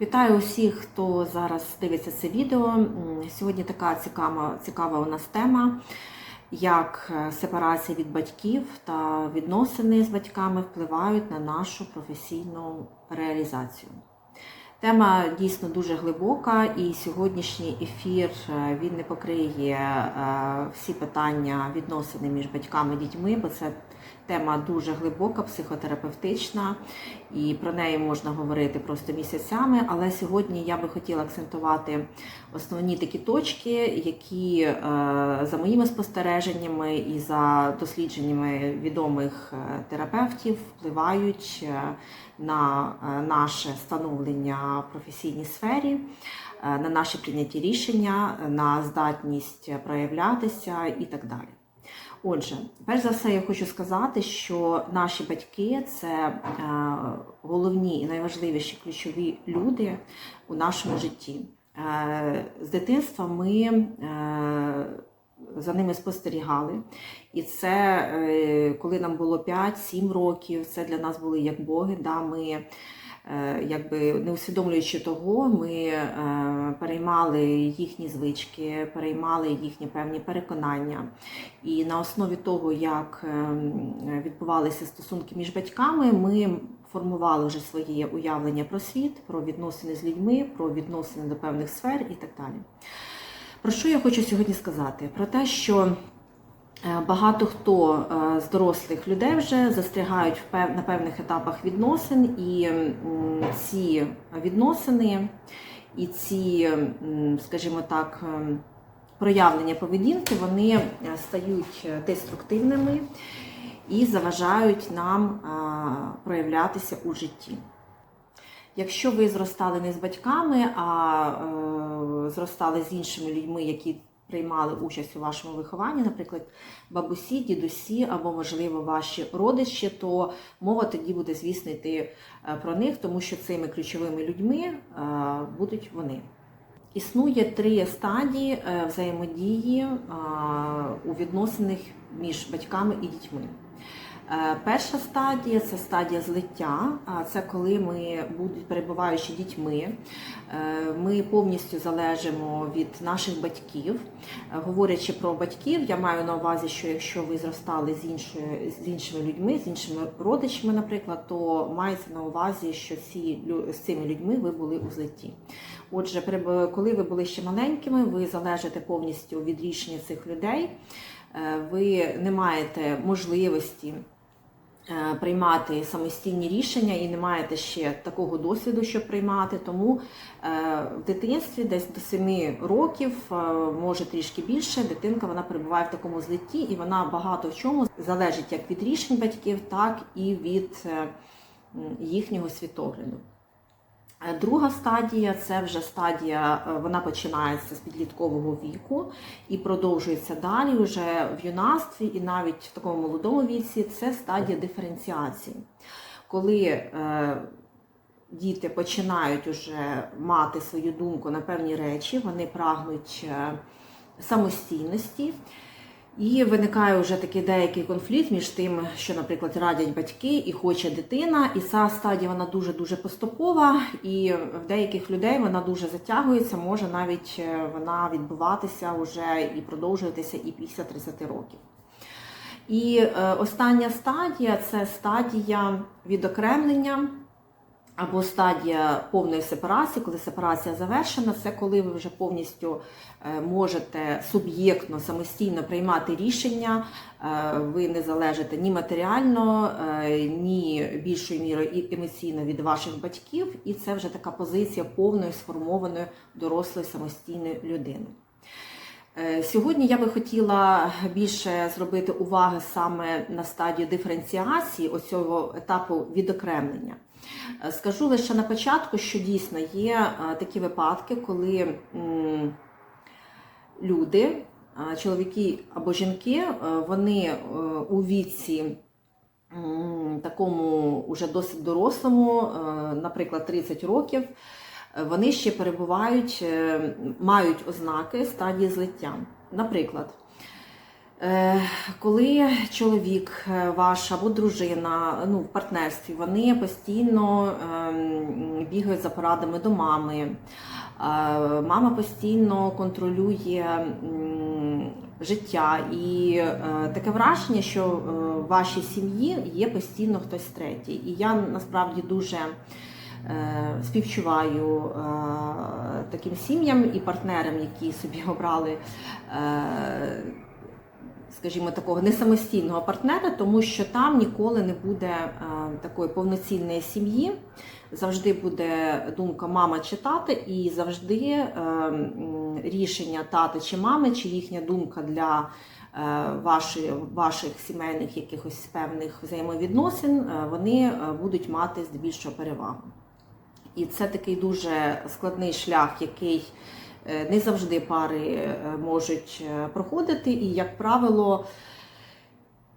Вітаю усіх, хто зараз дивиться це відео. Сьогодні така цікава, цікава у нас тема, як е, сепарація від батьків та відносини з батьками впливають на нашу професійну реалізацію. Тема дійсно дуже глибока, і сьогоднішній ефір е, він не покриє е, всі питання відносини між батьками і дітьми, бо це тема дуже глибока, психотерапевтична, і про неї можна говорити просто місяцями. Але сьогодні я би хотіла акцентувати основні такі точки, які е, за моїми спостереженнями і за дослідженнями відомих е, терапевтів впливають е, на наше становлення в професійній сфері, на наше прийняті рішення, на здатність проявлятися і так далі. Отже, перш за все, я хочу сказати, що наші батьки це е, головні і найважливіші ключові люди у нашому житті. Е, З дитинства ми е, за ними спостерігали. І це коли нам було 5-7 років, це для нас були як боги. Да, ми якби не усвідомлюючи того, ми е, переймали їхні звички, переймали їхні певні переконання. І на основі того, як е, відбувалися стосунки між батьками, ми формували вже своє уявлення про світ, про відносини з людьми, про відносини до певних сфер і так далі. Про що я хочу сьогодні сказати? Про те, що е, багато хто е, з дорослих людей вже застрягають на певних етапах відносин, і ці відносини, і ці, скажімо так, ем, проявлення поведінки, вони е, стають е, деструктивними і заважають нам е, проявлятися у житті. Якщо ви зростали не з батьками, а е, зростали з іншими людьми, які приймали участь у вашому вихованні, наприклад, бабусі, дідусі або, можливо, ваші родичі, то мова тоді буде, звісно, йти е, про них, тому що цими ключовими людьми е, будуть вони. Існує три стадії е, взаємодії у відносинах між батьками і дітьми. Е, Перша стадія це стадія злиття. А це коли ми, перебуваючи дітьми, е, ми повністю залежимо від наших батьків. Е, Говорячи про батьків, я маю на увазі, що якщо ви зростали з іншою з іншими людьми, з іншими родичами, наприклад, то мається на увазі, що ці з цими людьми ви були у злитті. Отже, коли ви були ще маленькими, ви залежите повністю від рішення цих людей. Ви не маєте можливості приймати самостійні рішення і не маєте ще такого досвіду, щоб приймати. Тому е, в дитинстві, десь до 7 років, е, може трішки більше, дитинка вона перебуває в такому злитті, і вона багато в чому залежить як від рішень батьків, так і від е, їхнього світогляду. Е, Друга стадія це вже стадія, е, вона починається з підліткового віку і продовжується далі вже в юнацтві і навіть в такому молодому віці. Це стадія диференціації, коли е, діти починають уже мати свою думку на певні речі, вони прагнуть е, самостійності. І виникає вже такий деякий конфлікт між тим, що, наприклад, радять батьки і хоче дитина, і ця стадія вона дуже дуже поступова, і в деяких людей вона дуже затягується, може навіть е, вона відбуватися вже і продовжуватися і після 30 років. І е, остання стадія це стадія відокремлення або стадія повної сепарації, коли сепарація завершена, це коли ви вже повністю е, можете суб'єктно самостійно приймати рішення, е, ви не залежите ні матеріально, е, ні більшою мірою емоційно від ваших батьків, і це вже така позиція повної сформованої дорослої самостійної людини. Е, Сьогодні я би хотіла більше зробити уваги саме на стадію диференціації оцього етапу відокремлення. Е, Скажу лише на початку, що дійсно є е, такі випадки, коли люди, чоловіки або жінки, вони у віці такому уже досить дорослому, наприклад, 30 років, вони ще перебувають, е, мають ознаки стадії злиття. Наприклад, Е, Коли чоловік е, ваш або дружина ну, в партнерстві, вони постійно ем, бігають за порадами до мами. Е, Мама постійно контролює життя, і е, таке враження, що е, в вашій сім'ї є постійно хтось третій. І я насправді дуже е, співчуваю е, таким сім'ям і партнерам, які собі обрали. е, скажімо, такого не самостійного партнера, тому що там ніколи не буде е, такої повноцінної сім'ї. Завжди буде думка мама чи тата, і завжди е, рішення тата чи мами, чи їхня думка для е, ваших сімейних якихось певних взаємовідносин, е, вони е, будуть мати здебільшого перевагу. І це такий дуже складний шлях, який е, не завжди пари е, можуть е, проходити. І, як правило,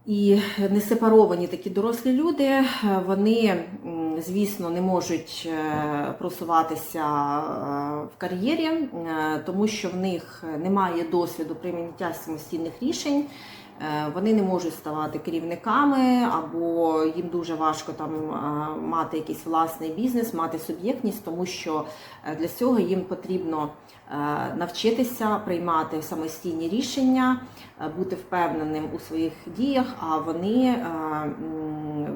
і несепаровані такі дорослі люди, вони, звісно, не можуть просуватися в кар'єрі, тому що в них немає досвіду прийняття самостійних рішень. Е, Вони не можуть ставати керівниками, або їм дуже важко там е, мати якийсь власний бізнес, мати суб'єктність, тому що е, для цього їм потрібно навчитися приймати самостійні рішення, е, бути впевненим у своїх діях. А вони е,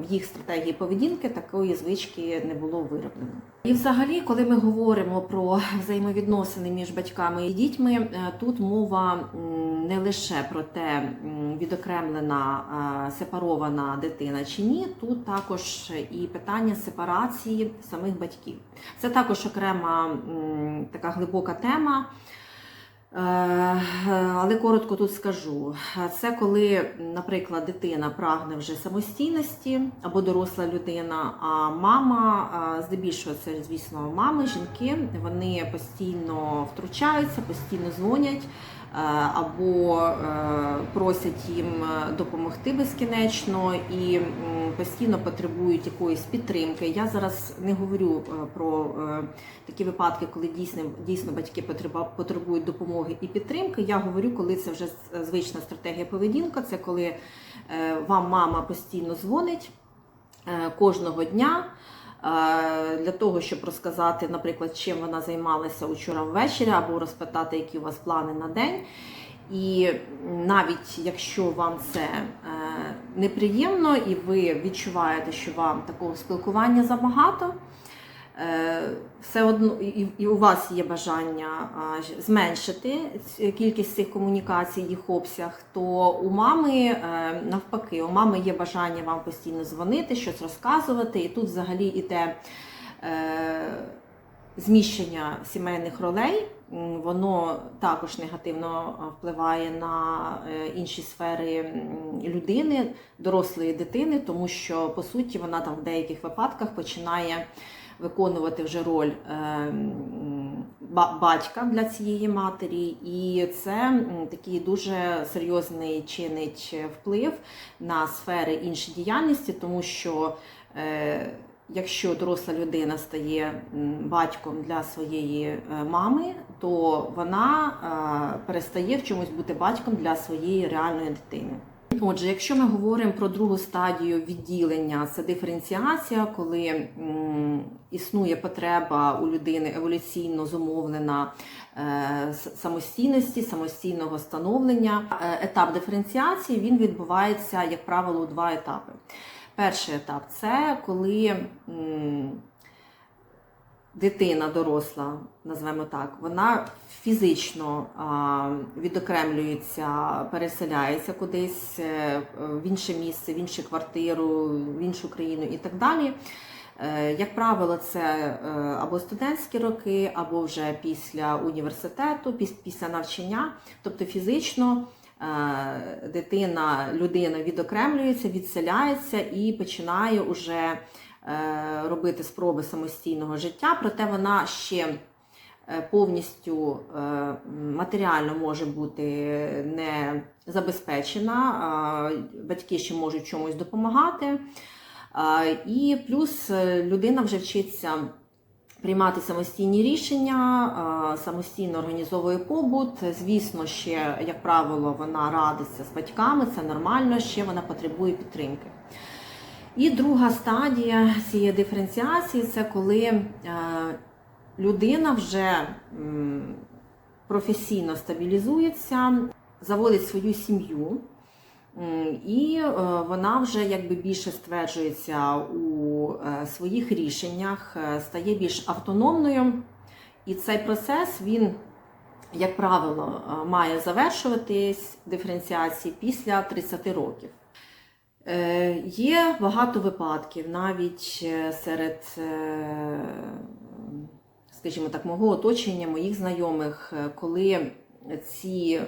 в їх стратегії поведінки такої звички не було вироблено. І, взагалі, коли ми говоримо про взаємовідносини між батьками і дітьми, е, тут мова не лише про те, відокремлена е, сепарована дитина чи ні, тут також і питання сепарації самих батьків. Це також окрема така глибока тема. Е, Але коротко тут скажу. Це коли, наприклад, дитина прагне вже самостійності або доросла людина, а мама, е, здебільшого це, звісно, мами, жінки, вони постійно втручаються, постійно дзвонять е, або е, просять їм допомогти безкінечно і постійно потребують якоїсь підтримки. Я зараз не говорю е, про е, такі випадки, коли дійсно, дійсно батьки потребують допомоги і підтримки. Я говорю, коли це вже звична стратегія поведінка, це коли е, вам мама постійно дзвонить е, кожного дня. Е, Для того, щоб розказати, наприклад, чим вона займалася учора ввечері, або розпитати, які у вас плани на день. І навіть якщо вам це е, неприємно, і ви відчуваєте, що вам такого спілкування забагато, все одно і, у вас є бажання зменшити кількість цих комунікацій, їх обсяг, то у мами е, навпаки, у мами є бажання вам постійно дзвонити, щось розказувати, і тут взагалі іде. Е, Зміщення сімейних ролей, воно також негативно впливає на е, інші сфери людини, дорослої дитини, тому що по суті вона там в деяких випадках починає виконувати вже роль е, батька для цієї матері, і це такий дуже серйозний чинить вплив на сфери інші діяльності, тому що е, Якщо доросла людина стає батьком для своєї е, мами, то вона е, перестає в чомусь бути батьком для своєї реальної дитини. Отже, якщо ми говоримо про другу стадію відділення, це диференціація, коли м, існує потреба у людини еволюційно зумовлена е, самостійності, самостійного становлення. Е, Етап диференціації він відбувається, як правило, у два етапи. Перший етап це коли м, дитина доросла, назвемо так, вона фізично відокремлюється, переселяється кудись е, в інше місце, в іншу квартиру, в іншу країну і так далі. Е, Як правило, це е, або студентські роки, або вже після університету, після навчання, тобто фізично дитина, людина відокремлюється, відселяється і починає уже робити спроби самостійного життя, проте вона ще е, повністю е, матеріально може бути не забезпечена, е, батьки ще можуть чомусь допомагати. Е, І плюс е, людина вже вчиться приймати самостійні рішення, е, самостійно організовує побут. Звісно, ще, як правило, вона радиться з батьками, це нормально, ще вона потребує підтримки. І друга стадія цієї диференціації це коли е, людина вже професійно стабілізується, заводить свою сім'ю. І е, вона вже якби більше стверджується у е, своїх рішеннях, стає більш автономною. І цей процес він, як правило, має завершуватись диференціації після 30 років. Е, Є багато випадків навіть е, серед, е, скажімо так, мого оточення, моїх знайомих, коли ці,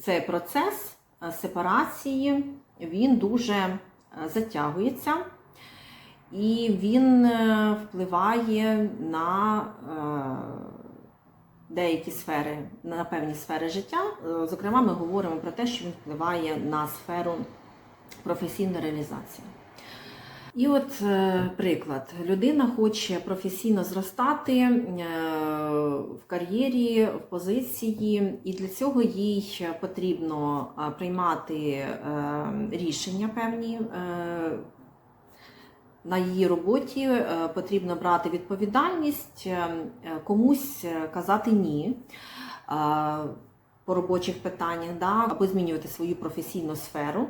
цей процес сепарації він дуже затягується і він впливає на деякі сфери, на певні сфери життя. Зокрема, ми говоримо про те, що він впливає на сферу професійної реалізації. І от е, приклад: людина хоче професійно зростати е, в кар'єрі, в позиції, і для цього їй потрібно е, приймати рішення певні. на її роботі потрібно брати відповідальність, комусь казати ні по робочих питаннях, да, або змінювати свою професійну сферу.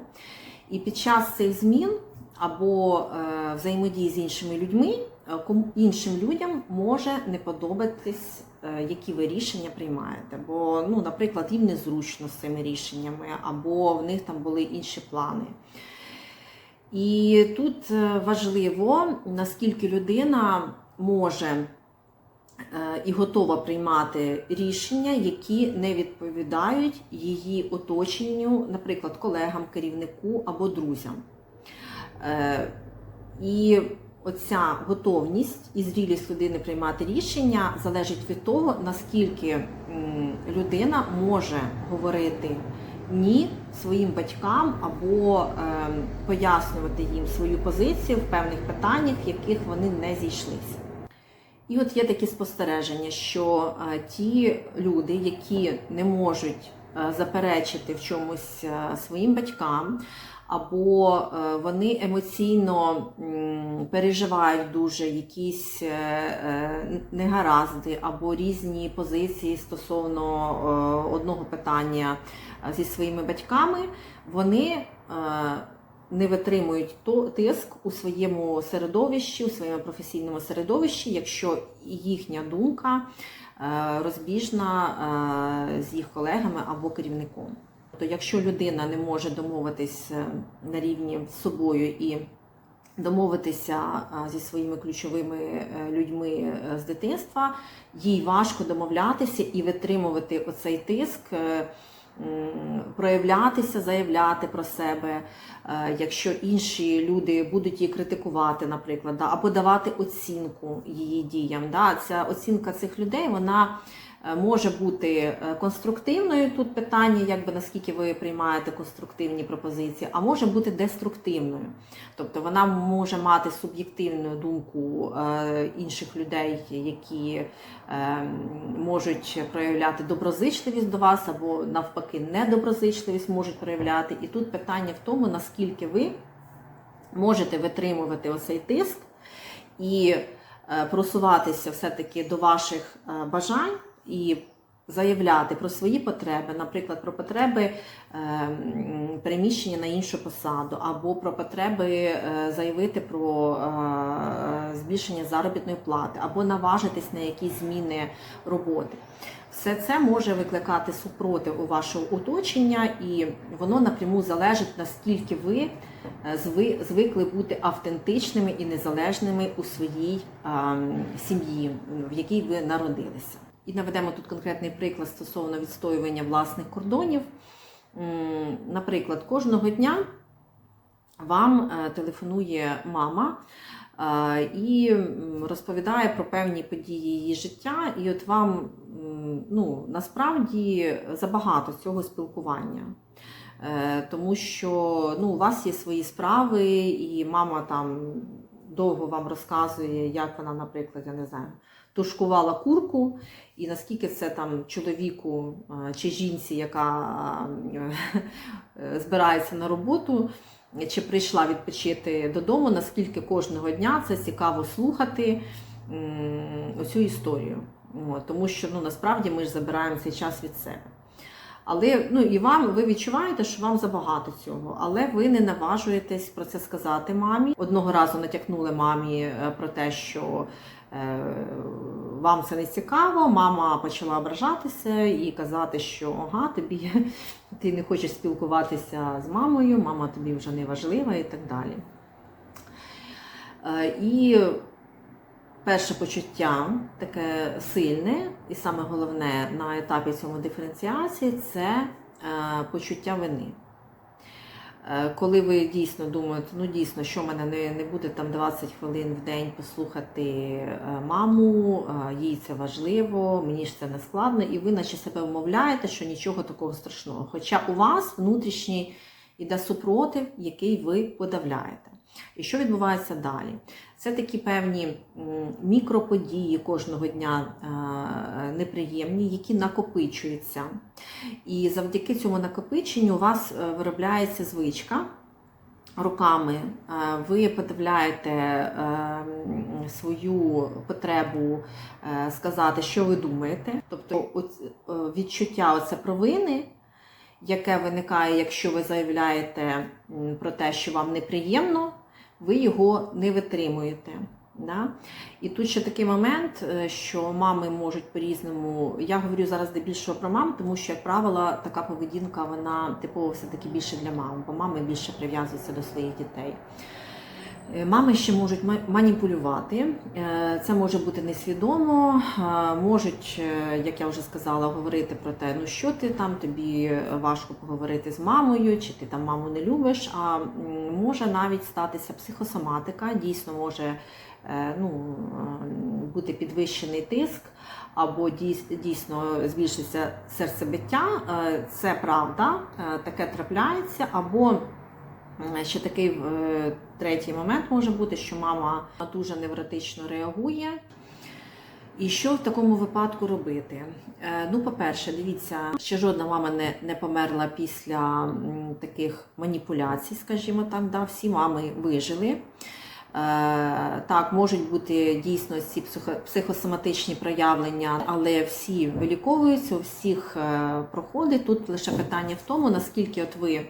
І під час цих змін або е, взаємодії з іншими людьми, е, іншим людям може не подобатись, е, які ви рішення приймаєте. Бо, ну, наприклад, їм незручно з цими рішеннями, або в них там були інші плани. І тут важливо, наскільки людина може і готова приймати рішення, які не відповідають її оточенню, наприклад, колегам, керівнику або друзям. Е, І оця готовність і зрілість людини приймати рішення залежить від того, наскільки людина може говорити ні своїм батькам або е, пояснювати їм свою позицію в певних питаннях, в яких вони не зійшлися. І от є такі спостереження, що е, ті люди, які не можуть е, заперечити в чомусь е, своїм батькам, або вони емоційно переживають дуже якісь негаразди або різні позиції стосовно одного питання зі своїми батьками, вони не витримують тиск у своєму середовищі, у своєму професійному середовищі, якщо їхня думка е, розбіжна е, з їх колегами або керівником. Тобто, якщо людина не може домовитись е, на рівні з собою і домовитися зі своїми ключовими людьми з дитинства, їй важко домовлятися і витримувати оцей тиск. Е, Проявлятися, заявляти про себе, е, якщо інші люди будуть її критикувати, наприклад, або давати оцінку її діям. Да. Ця оцінка цих людей вона може бути е, конструктивною. Тут питання, якби наскільки ви приймаєте конструктивні пропозиції, а може бути деструктивною. Тобто вона може мати суб'єктивну думку е, інших людей, які е, можуть проявляти доброзичливість до вас, або навпаки, недоброзичливість можуть проявляти. І тут питання в тому, наскільки ви можете витримувати оцей тиск і е, просуватися все-таки до ваших е, бажань і заявляти про свої потреби, наприклад, про потреби е, переміщення на іншу посаду, або про потреби е, заявити про е, збільшення заробітної плати, або наважитись на якісь зміни роботи. Все це може викликати супротив у вашого оточення, і воно напряму залежить, наскільки ви зви- звикли бути автентичними і незалежними у своїй ем, сім'ї, в якій ви народилися. І наведемо тут конкретний приклад стосовно відстоювання власних кордонів. Наприклад, кожного дня вам е, телефонує мама е, і розповідає про певні події її життя, і от вам ну, насправді забагато цього спілкування. Е, Тому що ну, у вас є свої справи, і мама там довго вам розказує, як вона, наприклад, я не знаю, тушкувала курку, і наскільки це там чоловіку чи жінці, яка е, збирається на роботу, чи прийшла відпочити додому, наскільки кожного дня це цікаво слухати оцю історію. Тому що ну, насправді ми ж забираємо цей час від себе. Але ну і вам ви відчуваєте, що вам забагато цього, але ви не наважуєтесь про це сказати мамі. Одного разу натякнули мамі е, про те, що вам це не цікаво. Мама почала ображатися і казати, що ага, тобі ти не хочеш спілкуватися з мамою, мама тобі вже не важлива і так далі. Е, і перше почуття таке сильне, і саме головне на етапі цьому диференціації це е, почуття вини. Е, Коли ви дійсно думаєте, ну дійсно, що в мене не, не буде там 20 хвилин в день послухати е, маму, е, їй це важливо, мені ж це не складно, і ви наче себе вмовляєте, що нічого такого страшного. Хоча у вас внутрішній іде супротив, який ви подавляєте. І що відбувається далі? Це такі певні мікроподії кожного дня е, неприємні, які накопичуються. І завдяки цьому накопиченню у вас е, виробляється звичка. Руками е, ви подавляєте е, свою потребу сказати, що ви думаєте. Тобто відчуття оце провини, яке виникає, якщо ви заявляєте про те, що вам неприємно, ви його не витримуєте. Да? І тут ще такий момент, е, що мами можуть по-різному. Я говорю зараз дебільшого про мам, тому що, як правило, така поведінка вона типово все-таки більше для мам, бо мами більше прив'язуються до своїх дітей. Е, Мами ще можуть маніпулювати. Е, Це може бути несвідомо, е, можуть, як я вже сказала, говорити про те, ну що ти там, тобі важко поговорити з мамою, чи ти там маму не любиш. А може навіть статися психосоматика, дійсно може ну, бути підвищений тиск, або дійсно збільшиться серцебиття. Це правда, таке трапляється, або Ще такий третій момент може бути, що мама дуже невротично реагує. І що в такому випадку робити? Е, Ну, по-перше, дивіться, ще жодна мама не, не померла після таких маніпуляцій, скажімо так. Да? Всі мами вижили. Е, Так, можуть бути дійсно ці психосоматичні проявлення, але всі виліковуються, у всіх е, проходить. Тут лише питання в тому, наскільки от ви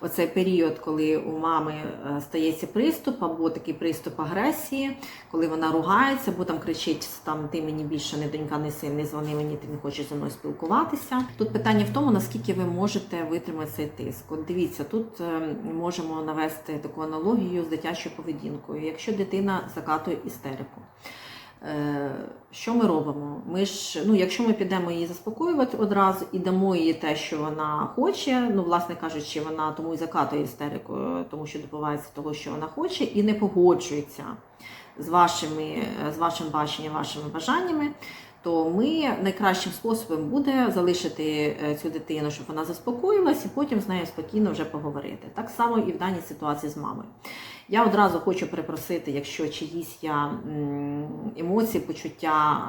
оцей період, коли у мами е, стається приступ або такий приступ агресії, коли вона ругається, або там кричить: там ти мені більше не донька, не син, не дзвони мені, ти не хочеш зі мною спілкуватися. Тут питання в тому, наскільки ви можете витримати цей тиск. От дивіться, тут е, можемо навести таку аналогію з дитячою поведінкою. Якщо дитина закатує істерику. Е, Що ми робимо? Ми ж, ну, якщо ми підемо її заспокоювати одразу і дамо їй те, що вона хоче, ну, власне кажучи, вона тому і закатує істерику, тому що добивається того, що вона хоче, і не погоджується з, вашими, з вашим баченням, вашими бажаннями, то ми найкращим способом буде залишити е, цю дитину, щоб вона заспокоїлась, і потім з нею спокійно вже поговорити. Так само і в даній ситуації з мамою. Я одразу хочу перепросити, якщо чиїсь я емоції, почуття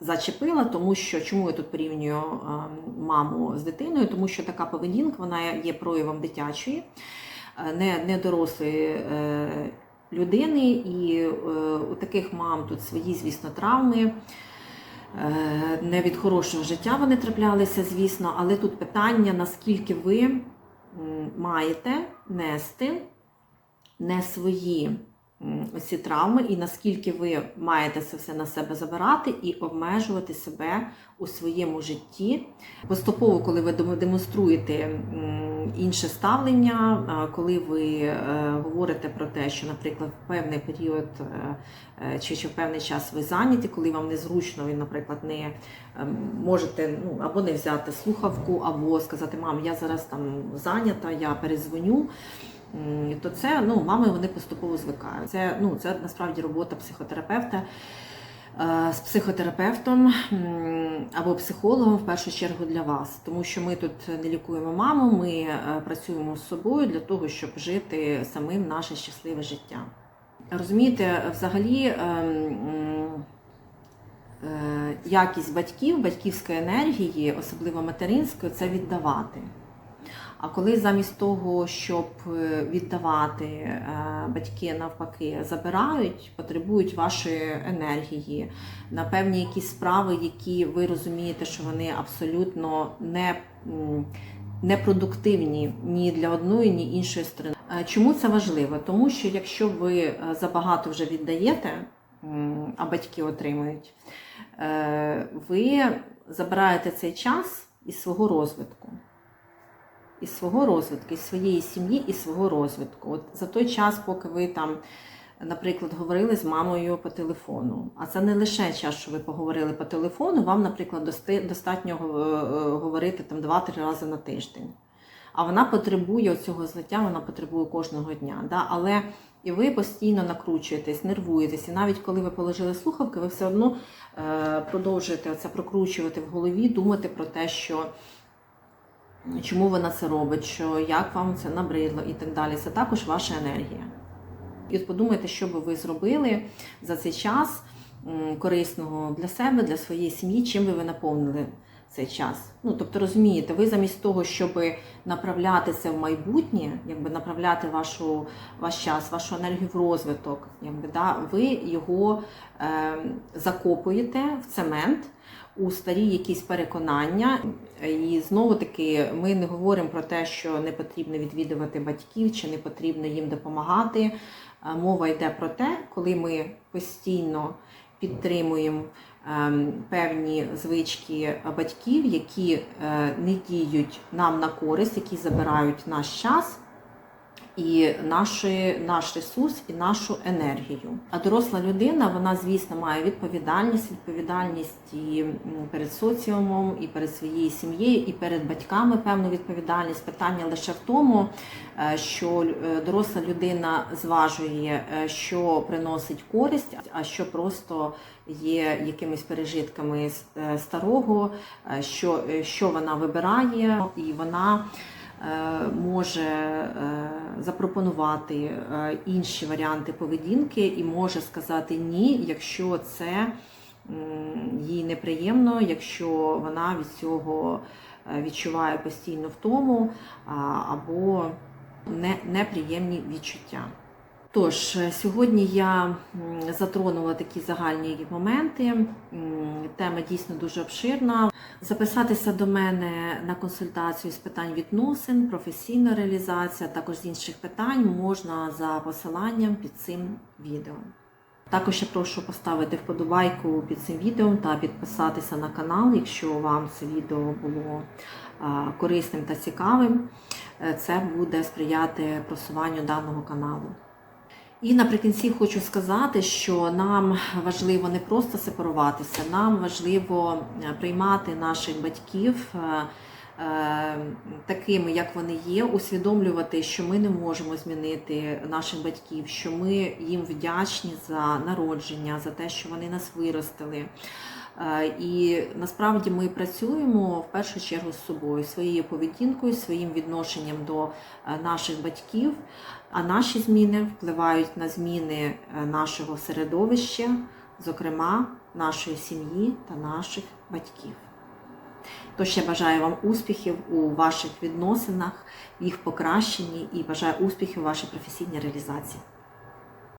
зачепила, тому що чому я тут порівнюю маму з дитиною, тому що така поведінка вона є проявом дитячої, е, не, не дорослої е, людини, і е, у таких мам тут свої, звісно, травми. Е, Не від хорошого життя вони траплялися, звісно, але тут питання, наскільки ви маєте нести не свої ці травми, і наскільки ви маєте це все на себе забирати і обмежувати себе у своєму житті. Поступово, коли ви демонструєте інше ставлення, коли ви е, говорите про те, що, наприклад, в певний період е, е, чи, в певний час ви зайняті, коли вам незручно, ви, наприклад, не можете ну, або не взяти слухавку, або сказати, мам, я зараз там зайнята, я перезвоню. То це ну, мами вони поступово звикають. Це, ну, це насправді робота психотерапевта е, з психотерапевтом або психологом в першу чергу для вас, тому що ми тут не лікуємо маму, ми е, працюємо з собою для того, щоб жити самим наше щасливе життя. Розумієте, взагалі. ем, якість батьків, батьківської енергії, особливо материнської, це віддавати. А коли замість того, щоб е, віддавати, е, батьки навпаки забирають, потребують вашої енергії на певні якісь справи, які ви розумієте, що вони абсолютно не, м, непродуктивні ні для одної, ні іншої сторони. Е, Чому це важливо? Тому що якщо ви забагато вже віддаєте, а батьки отримують, ви забираєте цей час із свого розвитку із свого розвитку, із своєї сім'ї, і свого розвитку. От за той час, поки ви там, наприклад, говорили з мамою по телефону. А це не лише час, що ви поговорили по телефону, вам, наприклад, достатньо е, е, говорити там 2-3 рази на тиждень. А вона потребує цього злиття, вона потребує кожного дня. Да? Але і ви постійно накручуєтесь, нервуєтесь, і навіть коли ви положили слухавки, ви все одно е, продовжуєте це прокручувати в голові, думати про те, що чому вона це робить, що як вам це набридло і так далі. Це також ваша енергія. І от подумайте, що би ви зробили за цей час корисного для себе, для своєї сім'ї, чим би ви наповнили цей час. Ну, тобто, розумієте, ви замість того, щоб направляти це в майбутнє, якби направляти вашу, ваш час, вашу енергію в розвиток, якби, да, ви його е, закопуєте в цемент у старі якісь переконання. І знову таки, ми не говоримо про те, що не потрібно відвідувати батьків чи не потрібно їм допомагати. Мова йде про те, коли ми постійно підтримуємо ем, певні звички батьків, які е, не діють нам на користь, які забирають наш час і наші, наш ресурс і нашу енергію. А доросла людина, вона, звісно, має відповідальність, відповідальність і перед соціумом, і перед своєю сім'єю, і перед батьками певну відповідальність. Питання лише в тому, е, що е, доросла людина зважує, е, що приносить користь, а що просто є якимись пережитками старого, що, що вона вибирає, і вона може е, запропонувати е, інші варіанти поведінки і може сказати ні, якщо це їй неприємно, якщо вона від цього е, відчуває постійно втому або не, неприємні відчуття. Тож, е, сьогодні я затронула такі загальні моменти. Тема дійсно дуже обширна. Записатися до мене на консультацію з питань відносин, професійна реалізація, також з інших питань можна за посиланням під цим відео. Також я прошу поставити вподобайку під цим відео та підписатися на канал, якщо вам це відео було корисним та цікавим. Е, Це буде сприяти просуванню даного каналу. І наприкінці хочу сказати, що нам важливо не просто сепаруватися, нам важливо е, приймати наших батьків е, е, такими, як вони є, усвідомлювати, що ми не можемо змінити наших батьків, що ми їм вдячні за народження, за те, що вони нас виростили. І насправді ми працюємо в першу чергу з собою, своєю поведінкою, своїм відношенням до наших батьків. А наші зміни впливають на зміни е, нашого середовища, зокрема нашої сім'ї та наших батьків. Тож я бажаю вам успіхів у ваших відносинах, їх покращенні і бажаю успіхів у вашій професійній реалізації.